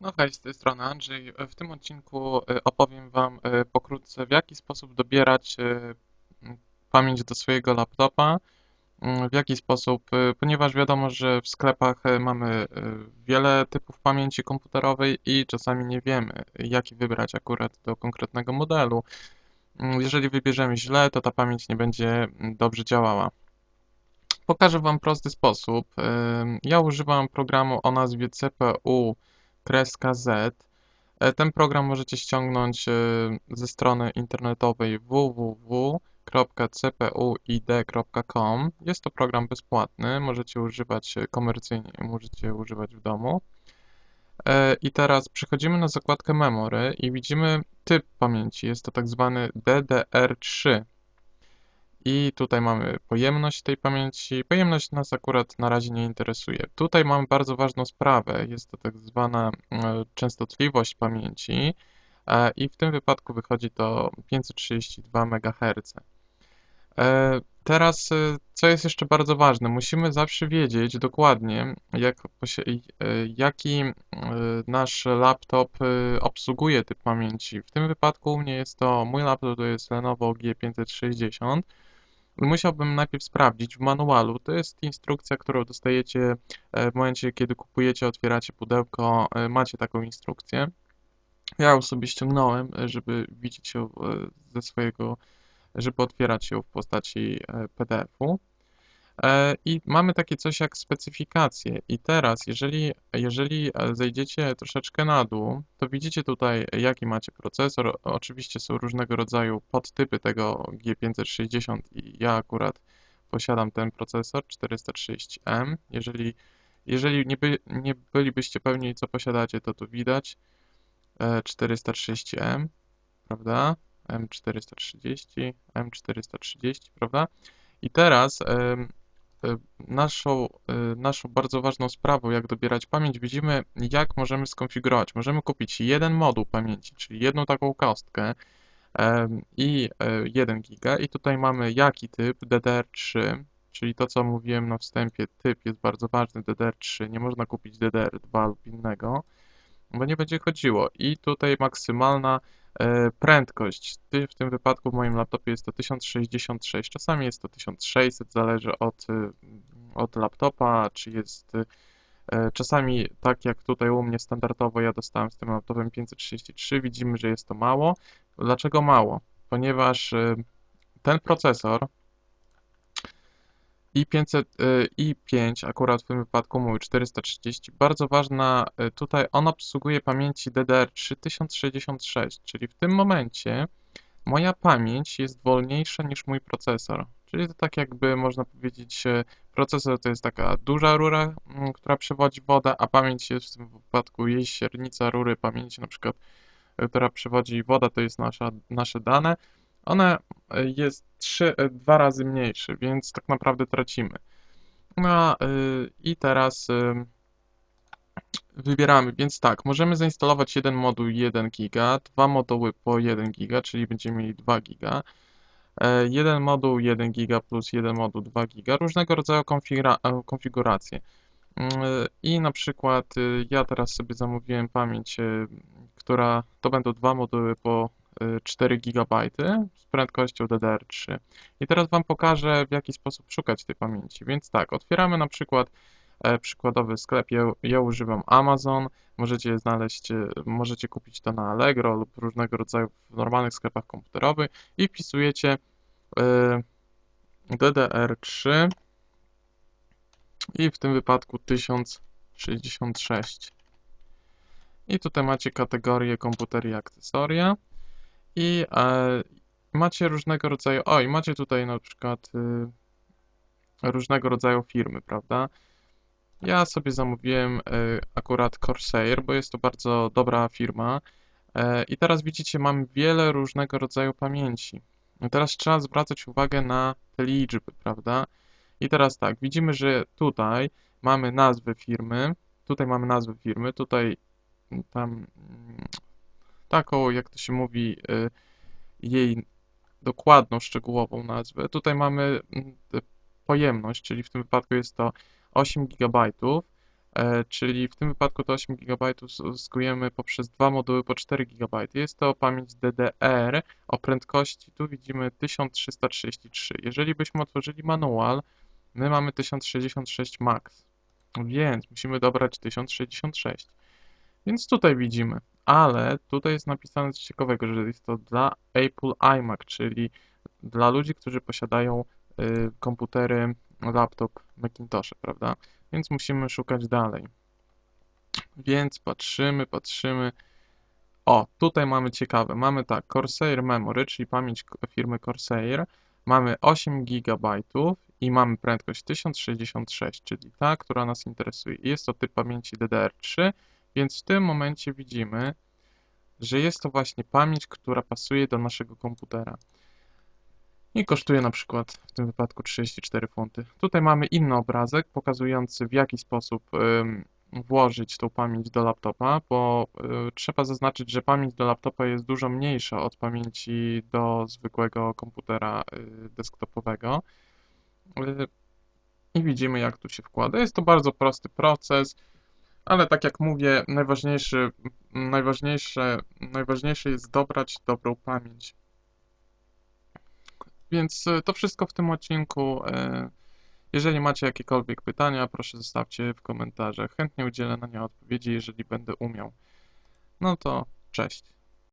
No hej, z tej strony Andrzej. W tym odcinku e, opowiem Wam e, pokrótce, w jaki sposób dobierać e, m, pamięć do swojego laptopa, m, w jaki sposób, ponieważ wiadomo, że w sklepach mamy wiele typów pamięci komputerowej i czasami nie wiemy, jaki wybrać akurat do konkretnego modelu. M, Jeżeli wybierzemy źle, to ta pamięć nie będzie dobrze działała. Pokażę Wam prosty sposób. Ja używam programu o nazwie CPU kreska Z. E, Ten program możecie ściągnąć e, ze strony internetowej www.cpuid.com. Jest to program bezpłatny, możecie używać e, komercyjnie, możecie używać w domu. I teraz przechodzimy na zakładkę Memory i widzimy typ pamięci. Jest to tak zwany DDR3. I tutaj mamy pojemność tej pamięci. Pojemność nas akurat na razie nie interesuje. Tutaj mamy bardzo ważną sprawę. Jest to tak zwana e, częstotliwość pamięci e, i w tym wypadku wychodzi to 532 MHz. E, Teraz, co jest jeszcze bardzo ważne, musimy zawsze wiedzieć dokładnie, jak, jaki nasz laptop obsługuje typ pamięci. W tym wypadku u mnie jest to, mój laptop to jest Lenovo G560. Musiałbym najpierw sprawdzić w manualu. To jest instrukcja, którą dostajecie e, w momencie, kiedy kupujecie, otwieracie pudełko, e, macie taką instrukcję. Ja ją sobie ściągnąłem, e, żeby widzieć ją ze swojego, żeby otwierać ją w postaci PDF-u. E, I mamy takie coś jak specyfikacje. I teraz, jeżeli, jeżeli e, zejdziecie troszeczkę na dół, to widzicie tutaj, jaki macie procesor. Oczywiście są różnego rodzaju podtypy tego G560 i ja akurat posiadam ten procesor 430M. Jeżeli, jeżeli nie, by, nie bylibyście pewni, co posiadacie, to tu widać e, 430M, prawda? M430, M430, prawda? I teraz e, naszą, e, naszą bardzo ważną sprawą, jak dobierać pamięć, widzimy, jak możemy skonfigurować. Możemy kupić jeden moduł pamięci, czyli jedną taką kostkę i e, 1 giga i tutaj mamy jaki typ, DDR3, czyli to, co mówiłem na wstępie, typ jest bardzo ważny, DDR3, nie można kupić DDR2 lub innego, bo nie będzie chodziło. I tutaj maksymalna e, prędkość. Ty- W tym wypadku w moim laptopie jest to 1066, czasami jest to 1600, zależy od, y, od laptopa, czy jest e, czasami tak jak tutaj u mnie standardowo ja dostałem z tym laptopem 533, widzimy, że jest to mało. Dlaczego mało? Ponieważ e, ten procesor i500, y, i5, akurat w tym wypadku mój 430, bardzo ważna, y, tutaj on obsługuje pamięci DDR3 1066, czyli w tym momencie moja pamięć jest wolniejsza niż mój procesor. Czyli to tak jakby można powiedzieć, y, procesor to jest taka duża rura, mm, która przewodzi wodę, a pamięć jest w tym wypadku jej średnica rury pamięci, na przykład, która przewodzi woda, to jest nasza, nasze dane. One y, jest trzy, y, dwa razy mniejsze, więc tak naprawdę tracimy. No y, i teraz wybieramy, więc tak, możemy zainstalować jeden moduł 1 giga, dwa moduły po 1 giga, czyli będziemy mieli 2 giga. E, Jeden moduł 1 giga plus jeden moduł 2 giga, różnego rodzaju konfigura- e, konfiguracje. Mm, I na przykład ja teraz sobie zamówiłem pamięć, która to będą dwa moduły po 4 GB z prędkością DDR3. I teraz Wam pokażę, w jaki sposób szukać tej pamięci. Więc tak, otwieramy na przykład e, przykładowy sklep. Ja, ja używam Amazon. Możecie znaleźć, e, możecie kupić to na Allegro lub różnego rodzaju w normalnych sklepach komputerowych i wpisujecie e, DDR3 i w tym wypadku 1066. I tutaj macie kategorię komputery i akcesoria. I e, macie różnego rodzaju. O, i macie tutaj na przykład y, różnego rodzaju firmy, prawda? Ja sobie zamówiłem y, akurat Corsair, bo jest to bardzo dobra firma. E, I teraz widzicie, mam wiele różnego rodzaju pamięci. I teraz trzeba zwracać uwagę na te liczby, prawda? I teraz tak, widzimy, że tutaj mamy nazwę firmy, tutaj mamy nazwę firmy, tutaj tam taką, jak to się mówi, y, jej dokładną, szczegółową nazwę. Tutaj mamy mm, pojemność, czyli w tym wypadku jest to 8 GB. e, czyli w tym wypadku to 8 GB uzyskujemy poprzez dwa moduły po 4 GB. Jest to pamięć DDR o prędkości, tu widzimy 1333. Jeżeli byśmy otworzyli manual, my mamy 1066 max, więc musimy dobrać 1066. Więc tutaj widzimy, ale tutaj jest napisane coś ciekawego, że jest to dla Apple iMac, czyli dla ludzi, którzy posiadają y, komputery, laptop, Macintoshe, prawda? Więc musimy szukać dalej. Więc patrzymy, patrzymy. O, tutaj mamy ciekawe. Mamy tak, Corsair Memory, czyli pamięć firmy Corsair. Mamy 8 GB i mamy prędkość 1066, czyli ta, która nas interesuje. Jest to typ pamięci DDR3, więc w tym momencie widzimy, że jest to właśnie pamięć, która pasuje do naszego komputera. I kosztuje na przykład w tym wypadku 34 funty. Tutaj mamy inny obrazek pokazujący w jaki sposób włożyć tą pamięć do laptopa, bo y, trzeba zaznaczyć, że pamięć do laptopa jest dużo mniejsza od pamięci do zwykłego komputera y, desktopowego. Y, I widzimy, jak tu się wkłada. Jest to bardzo prosty proces, ale tak jak mówię, najważniejszy, najważniejsze, najważniejsze jest dobrać dobrą pamięć. Więc to wszystko w tym odcinku. Jeżeli macie jakiekolwiek pytania, proszę zostawcie w komentarzach. Chętnie udzielę na nie odpowiedzi, jeżeli będę umiał. No to cześć.